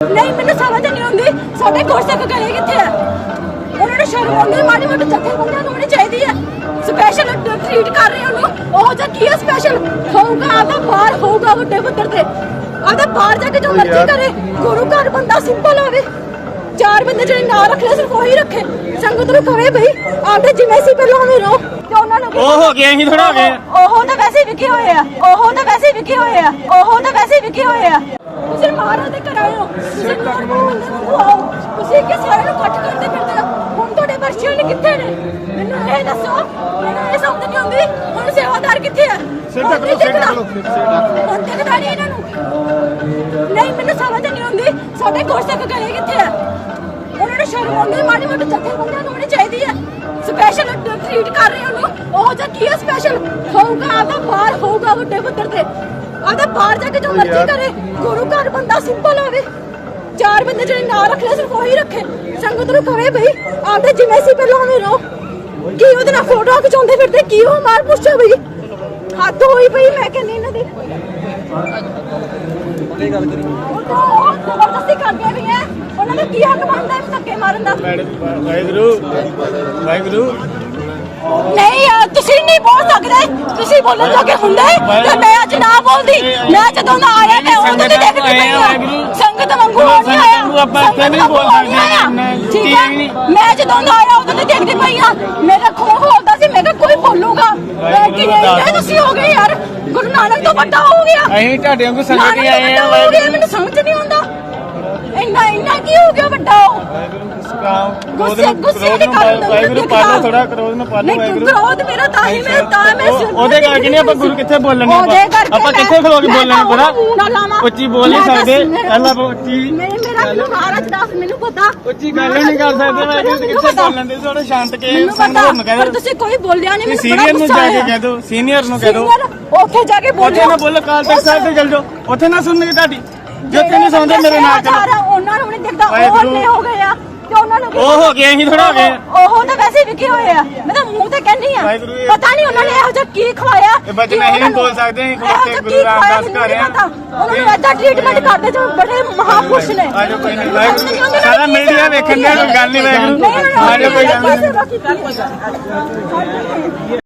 ਨਹੀਂ ਮੈਨੂੰ ਸਮਝ ਨਹੀਂ ਆਉਂਦੀ। ਸਾਡੇ ਗੁਰਸਿੱਖ ਗਏ ਕਿੱਥੇ ਆ? ਉਹਨਾਂ ਨੂੰ ਸ਼ਰਮ ਆਉਂਦੀ ਮਾੜੀ ਮੋਟੀ ਜਥੇਬੰਦੀਆਂ ਨੂੰ ਹੋਣੀ ਚਾਹੀਦੀ ਹੈ ਸਪੈਸ਼ਲ ਟ੍ਰੀਟ ਕਰ ਰਹੇ ਉਹਨੂੰ। ਉਹ ਜਾਂ ਕੀ ਸਪੈਸ਼ਲ ਹੋਊਗਾ ਆਦਾ ਬਾਹਰ ਹੋਊਗਾ ਵੱਡੇ ਪੱਧਰ ਤੇ। ਆਦਾ ਬਾਹਰ ਜਾ ਕੇ ਜੋ ਮਰਜ਼ੀ ਕਰੇ। ਗੁਰੂ ਘਰ ਬੰਦਾ ਸਿੰਪਲ ਹੋਵੇ ਚਾਰ ਬੰਦੇ ਜਿਹੜੇ ਨਾਲ ਰੱਖ ਲੈ ਸਿਰਫ ਉਹੀ ਰੱਖੇ। ਸੰਗਤ ਨੂੰ ਕਵੇ ਬਈ ਆਪਦੇ ਜਿਵੇਂ ਸੀ ਪਹਿਲਾਂ ਉਵੇਂ ਰਹੋ। ਤੇ ਉਹਨਾਂ ਨੂੰ ਉਹ ਹੋ ਗਿਆ ਅਸੀਂ ਥੋੜਾ ਹੋ ਗਏ। ਉਹ ਤਾਂ ਵੈਸੇ ਹੀ ਵਿਕੇ ਹੋਏ ਆ। ਉਹ ਤਾਂ ਵੈਸੇ ਹੀ ਵਿਕੇ ਹੋਏ ਆ। ਉਹ ਤਾਂ ਵੈਸੇ ਹੀ ਵਿਕੇ ਹੋਏ ਆ। ਤੁਸੀਂ ਮਾਰਾ ਤੇ ਕਰਾਇਓ ਤੁਸੀਂ ਨਾਰਮਲ ਬੰਦੇ ਨੂੰ ਆਓ। ਤੁਸੀਂ ਕਿ ਸਾਰਿਆਂ ਨੂੰ ਇਕੱਠ ਕਰਦੇ ਫਿਰਦੇ ਹੋ। ਹੁਣ ਤੁਹਾਡੇ ਨੇ ਕਿੱਥੇ ਨੇ? ਮੈਨੂੰ ਇਹ ਦੱਸੋ। ਮੈਨੂੰ ਇਹ ਸਮਝ ਨਹੀਂ ਆਉਂਦੀ। ਹੁਣ ਸੇਵਾਦਾਰ ਕਿੱਥੇ ਆ? ਸਿਰ ਢੱਕ ਲਓ ਸਿਰ ਢੱਕ ਲਓ ਹੁਣ ਦਿਖਦਾ ਨਹੀਂ ਇਹਨਾਂ ਨੂੰ। ਨਹੀਂ ਮੈਨੂੰ ਸਮਝ ਨਹੀਂ ਆਉਂਦੀ। ਸਾਡੇ ਗੁਰਸਿੱਖ ਗਏ ਕਿੱਥੇ ਆ? ਉਹਨਾਂ ਨੂੰ ਸ਼ਰਮ ਆਉਂਦੀ। ਮਾੜੀ ਮੋਟੀ ਜਥੇਬੰਦੀਆਂ ਨੂੰ ਹੋਣੀ ਚਾਹੀਦੀ ਹੈ ਸਪੈਸ਼ਲ ਟ੍ਰੀਟ ਕਰ ਰਹੇ ਉਹਨੂੰ। ਉਹ ਜਾਂ ਕੀ ਸਪੈਸ਼ਲ ਹੋਊਗਾ ਆਦਾ ਬਾਹਰ ਹੋਊਗਾ ਵੱਡੇ ਪੱਧਰ ਤੇ। ਆਦਾ ਬਾਹਰ ਜਾ ਕੇ ਜੋ ਮਰਜ਼ੀ ਕਰੇ। ਗੁਰੂ ਘਰ ਬੰਦਾ ਸਿੰਪਲ ਹੋਵੇ ਚਾਰ ਬੰਦੇ ਜਿਹੜੇ ਨਾਲ ਰੱਖ ਲੈ ਸਿਰਫ ਉਹੀ ਰੱਖੇ। ਸੰਗਤ ਨੂੰ ਕਵੇ ਬਈ ਆਪਦੇ ਜਿਵੇਂ ਸੀ ਪਹਿਲਾਂ ਉਵੇਂ ਰਹੋ। ਕੀ ਉਹਦੇ ਨਾਲ ਫੋਟੋ ਖਿਚਾਉਂਦੇ ਫਿਰਦੇ ਕੀ ਉਹ ਮਾਰ ਪੁੱਛੋ ਬਈ? ਹੱਦ ਹੋਈ ਪਈ ਮੈਂ ਕਹਿੰਦੀ ਇਹਨਾਂ ਦੀ। ਤੇ ਗੱਲ ਕਰੀ। ਉਹ ਤਾਂ ਉਹ ਜ਼ਬਰਦਸਤੀ ਕਰਦੇ ਵੀ ਹੈ ਉਹਨਾਂ ਦਾ ਕੀ ਹੱਕ ਬਣਦਾ ਹੈ ਧੱਕੇ ਮਾਰਨ ਦਾ? ਵਾਹਿਗੁਰੂ ਵਾਹਿਗੁਰੂ। ਨਹੀਂ ਯਾਰ ਤੁਸੀਂ ਨਹੀਂ ਬੋਲ ਸਕਦੇ। ਤੁਸੀਂ ਬੋਲਣ ਲੱਗੇ ਹੁੰਦੇ। ਤੇ ਮੈਂ ਅੱਜ ਨਾ ਬੋਲਦੀ ਮੈਂ ਜਦੋਂ ਦਾ ਆਇਆ ਮੈਂ ਉਦੋਂ ਦੀ ਦੇਖਦੀ ਪਈ ਹਾਂ ਸੰਗਤ ਵਾਂਗੂ ਨਹੀਂ ਆਇਆ ਸੰਗਤ ਵਾਂਗੂ ਆਪਾਂ ਇੱਥੇ ਨਹੀਂ ਬੋਲ ਸਕਦੇ ਇੰਨਾ ਠੀਕ ਹੈ। ਮੈਂ ਜਦੋਂ ਦਾ ਆਇਆ ਉਦੋਂ ਦੀ ਦੇਖਦੀ ਪਈ ਹਾਂ ਮੇਰਾ ਖੂਨ ਖੋਲਦਾ ਸੀ ਮੈਂ ਕਿਹਾ ਕੋਈ ਬੋਲੂਗਾ? ਮੈਂ ਕਿ ਇਹ ਤੁਸੀਂ ਹੋ ਗਏ ਯਾਰ? ਗੁਰੂ ਨਾਨਕ ਤੋਂ ਵੱਡਾ ਹੋ ਗਿਆ। ਅਸੀਂ ਤੁਹਾਡੇ ਵਾਂਗੂ ਸੰਗਤ ਹੀ ਤੋਂ ਆਏ ਆ ਮੈਨੂੰ ਸਮਝ ਨਹੀਂ ਆਉਂਦਾ। ਇੰਨਾ ਇੰਨਾ ਕੀ ਹੋ ਗਿਆ ਵੱਡਾ? ਗੁੱਸੇ ਗੁੱਸੇ ਕ੍ਰੋਧ ਦੇ ਨੂੰ ਕਾਰਨ ਵਾਹਿਗੁਰੂ ਪਾਲੋ ਥੋੜਾ ਕ੍ਰੋਧ ਨੂੰ ਪਾਲੋ ਨਹੀਂ ਵਾਹਿਗੁਰੂ। ਕ੍ਰੋਧ ਮੇਰਾ ਤਾਂ ਹੀ ਮੈਂ ਤਾਂ ਮੈਂ ਉਹ- ਉਹਦੇ ਕਰਕੇ ਨਹੀਂ ਆਪਾਂ ਗੁਰੂ ਕਿੱਥੇ ਬੋਲਣੇ ਉਹਦੇ ਆਪਾਂ। ਮੈਂ- ਕਿੱਥੇ ਖਲੋ ਕੇ ਬੋਲਣੇ ਤਾਂ ਪਰਾ ਉਹਨੂੰ ਨਾ ਲਾਵਾਂ। ਉੱਚੀ ਬੋਲ ਨਹੀਂ ਸਕਦੇ। ਅੱਲਾ ਉੱਚੀ ਮੈਂ ਮੇਰਾ ਮੈਨੂੰ ਮਹਾਰਾਜ ਦੱਸ ਮੈਨੂੰ ਪਤਾ। ਉੱਚੀ ਗੱਲ ਨਹੀਂ ਕਰ ਸਕਦੇ ਮੈਂ ਕਿੱਥੇ ਪਤਾ। ਬੋਲਣ ਦੇ ਥੋੜਾ ਸ਼ਾਂਤ ਕੇ ਸਾਨੂੰ ਨੂੰ ਪਤਾ ਕਹਿ ਪਰ ਤੁਸੀਂ ਕੋਈ ਬੋਲਿਆ ਨਹੀਂ ਮੈਨੂੰ ਸੀਨੀਅਰ ਨੂੰ ਜਾ ਕੇ। ਕਹਿ ਦੋ ਸੀਨੀਅਰ ਨੂੰ ਕਹਿ ਦੋ। Senior, ਉੱਥੇ ਜਾ ਕੇ ਬੋਲੋ ਉੱਥੇ ਨਾ ਬੋਲੋ ਕਾਲ ਤੱਕ ਸਾਹਿਬ ਤੇ ਚੱਲ ਜਾਓ। ਉੱਥੇ ਨਾ ਸੁਣਨਗੇ ਤੁਹਾਡੀ। ਜੇ ਨਹੀਂ ਸੁਣਦੇ ਮੇਰੇ ਨਾਲ ਚਲੋ। ਉਹਨਾਂ ਨੂੰ ਨਹੀਂ ਦਿਖਦਾ ਉਹ। ਨੇ ਹੋ ਗਏ ਆ। ਤੇ ਉਹਨਾਂ ਨੂੰ ਉਹ ਹੋ ਗਏ ਅਸੀਂ ਥੋੜਾ ਹੋ ਗਏ। ਉਹ ਉਹ ਤਾਂ ਵੈਸੇ ਵਿਕੇ ਹੋਏ ਆ ਮੈਂ ਤਾਂ ਮੂੰਹ ਤੇ ਕਹਿੰਦੀ ਆ। ਵਾਹਿਗੁਰੂ ਇਹ- ਪਤਾ ਨਹੀਂ ਉਹਨਾਂ ਨੇ ਇਹੋ ਜਿਹਾ ਕੀ ਖਵਾਇਆ ਇਹ ਬੱਚੇ ਕਿ ਨਹੀਂ ਉਹਨਾਂ ਨੂੰ- ਬੋਲ ਸਕਦੇ, ਅਸੀਂ ਇਹੋ ਜਿਹਾ ਗੁਰੂ ਕੀ ਖਵਾਇਆ ਰਾਮਦਾਸ ਮੈਨੂੰ ਘਰ ਨਹੀਂ ਆ। ਪਤਾ। ਉਹਨਾਂ ਨੂੰ ਏਦਾਂ ਟ੍ਰੀਟਮੈਂਟ ਕਰਦੇ ਜੋ ਬੜੇ ਮਹਾਪੁਰਸ਼ ਨੇ। ਆਜੋ ਕੋਈ ਨਹੀਂ। ਵਾਹਿਗੁਰੂ ਨਾ ਸਾਰਾ ਕੀ ਮੀਡੀਆ ਸੇਵਾ ਵੇਖਣ ਦੇ ਕੋਈ ਗੱਲ ਨਹੀਂ ਵਾਹਿਗੁਰੂ। ਆਜੋ ਕੋਈ ਗੱਲ ਨਹੀਂ।